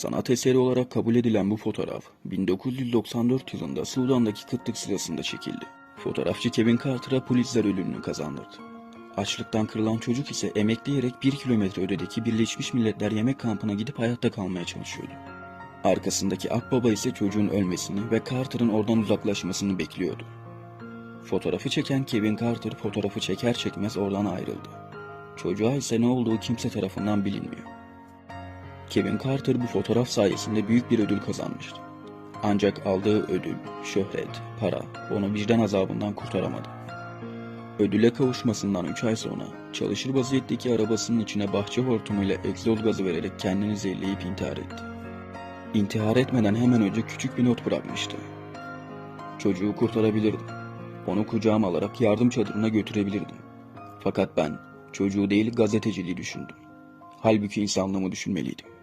Sanat eseri olarak kabul edilen bu fotoğraf 1994 yılında Sudan'daki kıtlık sırasında çekildi. Fotoğrafçı Kevin Carter'a Pulitzer ödülünü kazandırdı. Açlıktan kırılan çocuk ise emekleyerek 1 kilometre ötedeki Birleşmiş Milletler Yemek Kampı'na gidip hayatta kalmaya çalışıyordu. Arkasındaki akbaba ise çocuğun ölmesini ve Carter'ın oradan uzaklaşmasını bekliyordu. Fotoğrafı çeken Kevin Carter fotoğrafı çeker çekmez oradan ayrıldı. Çocuğa ise ne olduğu kimse tarafından bilinmiyor. Kevin Carter bu fotoğraf sayesinde büyük bir ödül kazanmıştı. Ancak aldığı ödül, şöhret, para onu vicdan azabından kurtaramadı. Ödüle kavuşmasından 3 ay sonra çalışır vaziyetteki arabasının içine bahçe hortumuyla egzoz gazı vererek kendini zehirleyip intihar etti. İntihar etmeden hemen önce küçük bir not bırakmıştı. Çocuğu kurtarabilirdim. Onu kucağıma alarak yardım çadırına götürebilirdim. Fakat ben çocuğu değil gazeteciliği düşündüm. Halbuki insanlığımı düşünmeliydim.